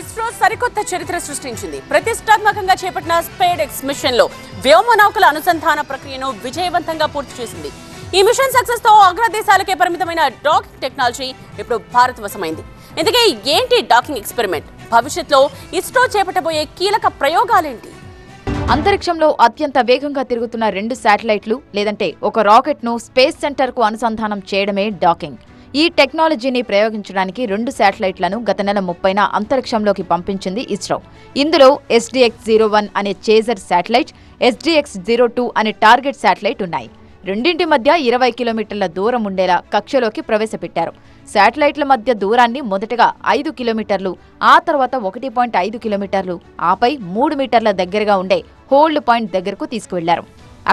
ఇస్రో సరికొత్త చరిత్ర సృష్టించింది. ప్రతిష్టాత్మకంగా చేపట్టిన స్పేడ్ ఎక్స్ మిషన్లో వ్యోమనౌకల అనుసంధాన ప్రక్రియను విజయవంతంగా పూర్తి చేసింది. ఈ మిషన్ సక్సెస్తో అగ్రదేశాలకే పరిమితమైన డాకింగ్ టెక్నాలజీ ఇప్పుడు భారత్ వశమైంది ఇందుకే ఏంటి డాకింగ్ ఎక్స్పెరిమెంట్? భవిష్యత్తులో ఇస్రో చేపట్టబోయే కీలక ప్రయోగాలేంటి? అంతరిక్షంలో అత్యంత వేగంగా తిరుగుతున్న రెండు శాటిలైట్లు లేదంటే ఒక రాకెట్ను స్పేస్ సెంటర్కు అనుసంధానం చేయడమే డాకింగ్. ఈ టెక్నాలజీని ప్రయోగించడానికి రెండు శాటిలైట్లను గత నెల ముప్పైన అంతరిక్షంలోకి పంపించింది ఇస్రో. ఇందులో ఎస్డిఎక్స్ జీరో వన్ అనే chaser satellite SDX zero two అనే టార్గెట్ శాటిలైట్ ఉన్నాయి. రెండింటి మధ్య ఇరవై కిలోమీటర్ల దూరం ఉండేలా కక్షలోకి ప్రవేశపెట్టారు. శాటిలైట్ల మధ్య దూరాన్ని మొదటగా ఐదు కిలోమీటర్లు ఆ తర్వాత ఒకటి పాయింట్ ఐదు కిలోమీటర్లు ఆపై మూడు మీటర్ల దగ్గరగా ఉండే హోల్డ్ పాయింట్ దగ్గరకు తీసుకువెళ్ళారు.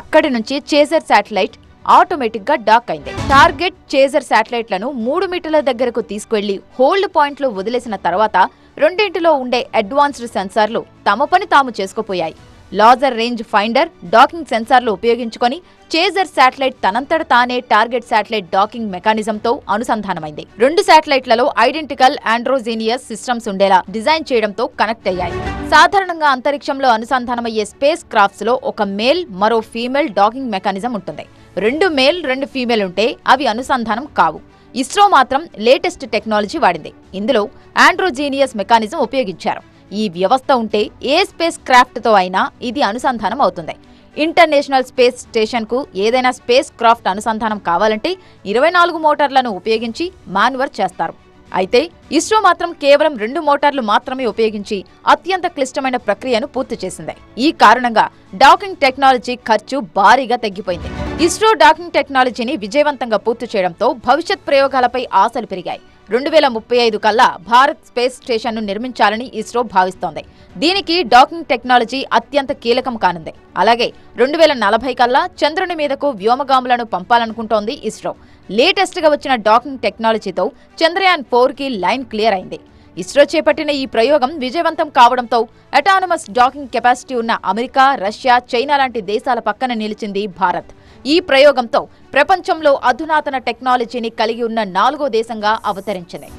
అక్కడి నుంచి చేజర్ శాటిలైట్ ఆటోమేటిక్గా డాక్ అయింది. టార్గెట్ చేజర్ శాటిలైట్లను మూడు మీటర్ల దగ్గరకు తీసుకువెళ్ళి హోల్డ్ పాయింట్లో వదిలేసిన తర్వాత రెండింటిలో ఉండే అడ్వాన్స్డ్ సెన్సార్లు తమ పని తాము చేసుకోపోయాయి. లాజర్ రేంజ్ ఫైండర్ డాకింగ్ సెన్సార్లు ఉపయోగించుకొని చేజర్ శాటిలైట్ తనంతట తానే టార్గెట్ శాటిలైట్ డాకింగ్ మెకానిజంతో అనుసంధానమైంది. రెండు శాటిలైట్లలో ఐడెంటికల్ ఆండ్రోజీనియస్ సిస్టమ్స్ ఉండేలా డిజైన్ చేయడంతో కనెక్ట్ అయ్యాయి. సాధారణంగా అంతరిక్షంలో అనుసంధానమయ్యే స్పేస్ క్రాఫ్ట్స్లో ఒక మేల్ మరో ఫీమేల్ డాకింగ్ మెకానిజం ఉంటుంది. రెండు మేల్ రెండు ఫీమేల్ ఉంటే అవి అనుసంధానం కావు. ఇస్రో మాత్రం లేటెస్ట్ టెక్నాలజీ వాడింది. ఇందులో ఆండ్రోజీనియస్ మెకానిజం ఉపయోగించారు. ఈ వ్యవస్థ ఉంటే ఏ స్పేస్ క్రాఫ్ట్తో అయినా ఇది అనుసంధానం అవుతుంది. ఇంటర్నేషనల్ స్పేస్ స్టేషన్కు ఏదైనా స్పేస్ క్రాఫ్ట్ అనుసంధానం కావాలంటే ఇరవై నాలుగు మోటార్లను ఉపయోగించి మాన్యువర్ చేస్తారు. అయితే ఇస్రో మాత్రం కేవలం రెండు మోటార్లు మాత్రమే ఉపయోగించి అత్యంత క్లిష్టమైన ప్రక్రియను పూర్తి చేసింది. ఈ కారణంగా డాకింగ్ టెక్నాలజీ ఖర్చు భారీగా తగ్గిపోయింది. ఇస్రో డాకింగ్ టెక్నాలజీని విజయవంతంగా పూర్తి చేయడంతో భవిష్యత్ ప్రయోగాలపై ఆశలు పెరిగాయి. రెండు వేల ముప్పై ఐదు కల్లా భారత్ స్పేస్ స్టేషన్ను నిర్మించాలని ఇస్రో భావిస్తోంది. దీనికి డాకింగ్ టెక్నాలజీ అత్యంత కీలకం కానుంది. అలాగే రెండు వేల నలభై కల్లా చంద్రుని మీదకు వ్యోమగాములను పంపాలనుకుంటోంది ఇస్రో. లేటెస్ట్గా వచ్చిన డాకింగ్ టెక్నాలజీతో చంద్రయాన్ ఫోర్కి లైన్ క్లియర్ అయింది. ఇస్రో చేపట్టిన ఈ ప్రయోగం విజయవంతం కావడంతో అటానమస్ డాకింగ్ కెపాసిటీ ఉన్న అమెరికా రష్యా చైనా లాంటి దేశాల పక్కన నిలిచింది భారత్. ఈ ప్రయోగంతో ప్రపంచంలో అధునాతన టెక్నాలజీని కలిగి ఉన్న నాలుగో దేశంగా అవతరించింది.